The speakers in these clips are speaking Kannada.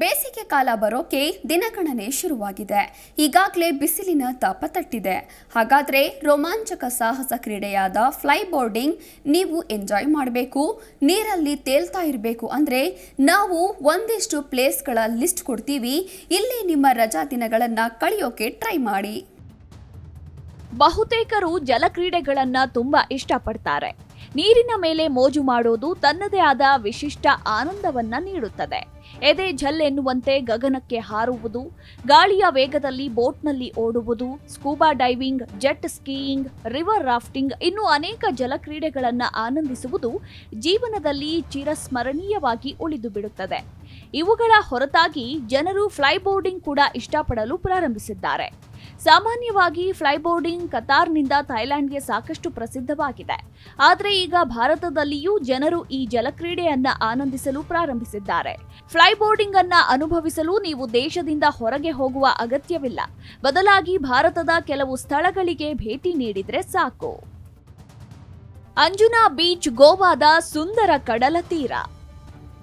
ಬೇಸಿಗೆ ಕಾಲ ಬರೋಕೆ ದಿನಗಣನೆ ಶುರುವಾಗಿದೆ. ಈಗಾಗಲೇ ಬಿಸಿಲಿನ ತಾಪ ತಟ್ಟಿದೆ. ಹಾಗಾದರೆ ರೋಮಾಂಚಕ ಸಾಹಸ ಕ್ರೀಡೆಯಾದ ಫ್ಲೈ ಬೋರ್ಡಿಂಗ್ ನೀವು ಎಂಜಾಯ್ ಮಾಡಬೇಕು, ನೀರಲ್ಲಿ ತೇಲ್ತಾ ಇರಬೇಕು ಅಂದರೆ ನಾವು ಒಂದಿಷ್ಟು ಪ್ಲೇಸ್ಗಳ ಲಿಸ್ಟ್ ಕೊಡ್ತೀವಿ. ಇಲ್ಲಿ ನಿಮ್ಮ ರಜಾ ದಿನಗಳನ್ನು ಕಳೆಯೋಕೆ ಟ್ರೈ ಮಾಡಿ. ಬಹುತೇಕರು ಜಲಕ್ರೀಡೆಗಳನ್ನು ತುಂಬ ಇಷ್ಟಪಡ್ತಾರೆ. ನೀರಿನ ಮೇಲೆ ಮೋಜು ಮಾಡೋದು ತನ್ನದೇ ಆದ ವಿಶಿಷ್ಟ ಆನಂದವನ್ನ ನೀಡುತ್ತದೆ. ಎದೆ ಝಲ್ ಎನ್ನುವಂತೆ ಗಗನಕ್ಕೆ ಹಾರುವುದು, ಗಾಳಿಯ ವೇಗದಲ್ಲಿ ಬೋಟ್ನಲ್ಲಿ ಓಡುವುದು, scuba diving, jet skiing, river rafting ಇನ್ನು ಅನೇಕ ಜಲಕ್ರೀಡೆಗಳನ್ನ ಆನಂದಿಸುವುದು ಜೀವನದಲ್ಲಿ ಚಿರಸ್ಮರಣೀಯವಾಗಿ ಉಳಿದು ಬಿಡುತ್ತದೆ. ಇವುಗಳ ಹೊರತಾಗಿ ಜನರು ಫ್ಲೈಬೋರ್ಡಿಂಗ್ ಕೂಡ ಇಷ್ಟಪಡಲು ಪ್ರಾರಂಭಿಸಿದ್ದಾರೆ. ಸಾಮಾನ್ಯವಾಗಿ ಫ್ಲೈಬೋರ್ಡಿಂಗ್ ಕತಾರ್ನಿಂದ ಥೈಲ್ಯಾಂಡ್ಗೆ ಸಾಕಷ್ಟು ಪ್ರಸಿದ್ಧವಾಗಿದೆ. ಆದರೆ ಈಗ ಭಾರತದಲ್ಲಿಯೂ ಜನರು ಈ ಜಲಕ್ರೀಡೆಯನ್ನ ಆನಂದಿಸಲು ಪ್ರಾರಂಭಿಸಿದ್ದಾರೆ. ಫ್ಲೈಬೋರ್ಡಿಂಗ್ ಅನ್ನ ಅನುಭವಿಸಲು ನೀವು ದೇಶದಿಂದ ಹೊರಗೆ ಹೋಗುವ ಅಗತ್ಯವಿಲ್ಲ. ಬದಲಾಗಿ ಭಾರತದ ಕೆಲವು ಸ್ಥಳಗಳಿಗೆ ಭೇಟಿ ನೀಡಿದ್ರೆ ಸಾಕು. ಅಂಜುನಾ ಬೀಚ್ ಗೋವಾದ ಸುಂದರ ಕಡಲ ತೀರ.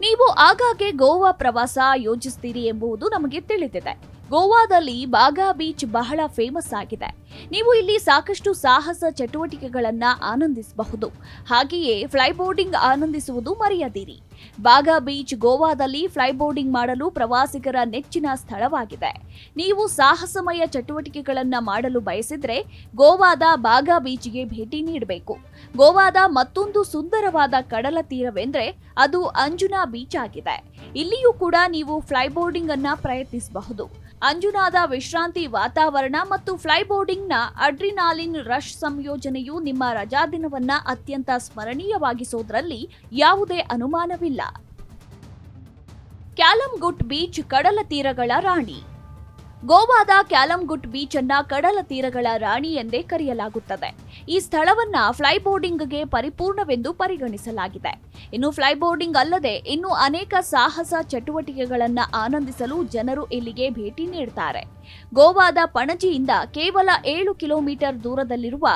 ನೀವು ಆಗಾಗ್ಗೆ ಗೋವಾ ಪ್ರವಾಸ ಯೋಜಿಸ್ತೀರಿ ಎಂಬುದು ನಮಗೆ ತಿಳಿದಿದೆ. ಗೋವಾದಲ್ಲಿ ಬಾಗಾ ಬೀಚ್ ಬಹಳ ಫೇಮಸ್ ಆಗಿದೆ. ನೀವು ಇಲ್ಲಿ ಸಾಕಷ್ಟು ಸಾಹಸ ಚಟುವಟಿಕೆಗಳನ್ನು ಆನಂದಿಸಬಹುದು. ಹಾಗೆಯೇ ಫ್ಲೈಬೋರ್ಡಿಂಗ್ ಆನಂದಿಸುವುದು ಮರೆಯದಿರಿ. ಬಾಗಾ ಬೀಚ್ ಗೋವಾದಲ್ಲಿ ಫ್ಲೈಬೋರ್ಡಿಂಗ್ ಮಾಡಲು ಪ್ರವಾಸಿಗರ ನೆಚ್ಚಿನ ಸ್ಥಳವಾಗಿದೆ. ನೀವು ಸಾಹಸಮಯ ಚಟುವಟಿಕೆಗಳನ್ನು ಮಾಡಲು ಬಯಸಿದರೆ ಗೋವಾದ ಬಾಗಾ ಬೀಚ್ಗೆ ಭೇಟಿ ನೀಡಬೇಕು. ಗೋವಾದ ಮತ್ತೊಂದು ಸುಂದರವಾದ ಕಡಲ ತೀರವೆಂದರೆ ಅದು ಅಂಜುನಾ ಬೀಚ್ ಆಗಿದೆ. ಇಲ್ಲಿಯೂ ಕೂಡ ನೀವು ಫ್ಲೈಬೋರ್ಡಿಂಗ್ ಅನ್ನ ಪ್ರಯತ್ನಿಸಬಹುದು. ಅಂಜುನಾದ ವಿಶ್ರಾಂತಿ ವಾತಾವರಣ ಮತ್ತು ಫ್ಲೈಬೋರ್ಡಿಂಗ್ನ ಅಡ್ರಿನಾಲಿನ್ ರಶ್ ಸಂಯೋಜನೆಯು ನಿಮ್ಮ ರಜಾದಿನವನ್ನ ಅತ್ಯಂತ ಸ್ಮರಣೀಯವಾಗಿಸೋದ್ರಲ್ಲಿ ಯಾವುದೇ ಅನುಮಾನವಿಲ್ಲ. ಕ್ಯಾಲಂಗುಟ್ ಬೀಚ್ ಕಡಲ ತೀರಗಳ ರಾಣಿ. ಗೋವಾದ ಕ್ಯಾಲಂಗುಟ್ ಬೀಚ್ ಅನ್ನ ಕಡಲ ತೀರಗಳ ರಾಣಿ ಎಂದೇ ಕರೆಯಲಾಗುತ್ತದೆ. ಈ ಸ್ಥಳವನ್ನ ಫ್ಲೈಬೋರ್ಡಿಂಗ್ಗೆ ಪರಿಪೂರ್ಣವೆಂದು ಪರಿಗಣಿಸಲಾಗಿದೆ. ಇನ್ನು ಫ್ಲೈಬೋರ್ಡಿಂಗ್ ಅಲ್ಲದೆ ಇನ್ನು ಅನೇಕ ಸಾಹಸ ಚಟುವಟಿಕೆಗಳನ್ನ ಆನಂದಿಸಲು ಜನರು ಇಲ್ಲಿಗೆ ಭೇಟಿ ನೀಡುತ್ತಾರೆ ಗೋವಾದ ಪಣಜಿಯಿಂದ ಕೇವಲ ಏಳು ಕಿಲೋಮೀಟರ್ ದೂರದಲ್ಲಿರುವ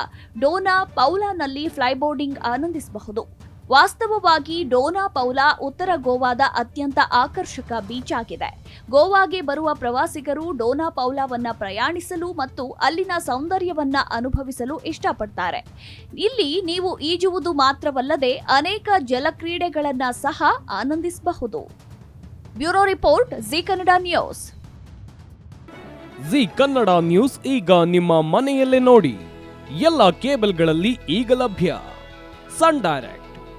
ಡೋನಾ ಪೌಲಾನಲ್ಲಿ ಫ್ಲೈಬೋರ್ಡಿಂಗ್ ಆನಂದಿಸಬಹುದು. ವಾಸ್ತವವಾಗಿ ಡೋನಾ ಪೌಲಾ ಉತ್ತರ ಗೋವಾದ ಅತ್ಯಂತ ಆಕರ್ಷಕ ಬೀಚ್ ಆಗಿದೆ. ಗೋವಾಗೆ ಬರುವ ಪ್ರವಾಸಿಗರು ಡೋನಾ ಪೌಲಾವನ್ನ ಪ್ರಯಾಣಿಸಲು ಮತ್ತು ಅಲ್ಲಿನ ಸೌಂದರ್ಯವನ್ನ ಅನುಭವಿಸಲು ಇಷ್ಟಪಡ್ತಾರೆ. ಇಲ್ಲಿ ನೀವು ಈಜುವುದು ಮಾತ್ರವಲ್ಲದೆ ಅನೇಕ ಜಲಕ್ರೀಡೆಗಳನ್ನ ಸಹ ಆನಂದಿಸಬಹುದು. Bureau report, Zee Kannada news. Zee Kannada news ಈಗ ನಿಮ್ಮ ಮನೆಯಲ್ಲೇ ನೋಡಿ. ಎಲ್ಲ ಕೇಬಲ್ಗಳಲ್ಲಿ ಈಗ ಲಭ್ಯ. Sun Direct.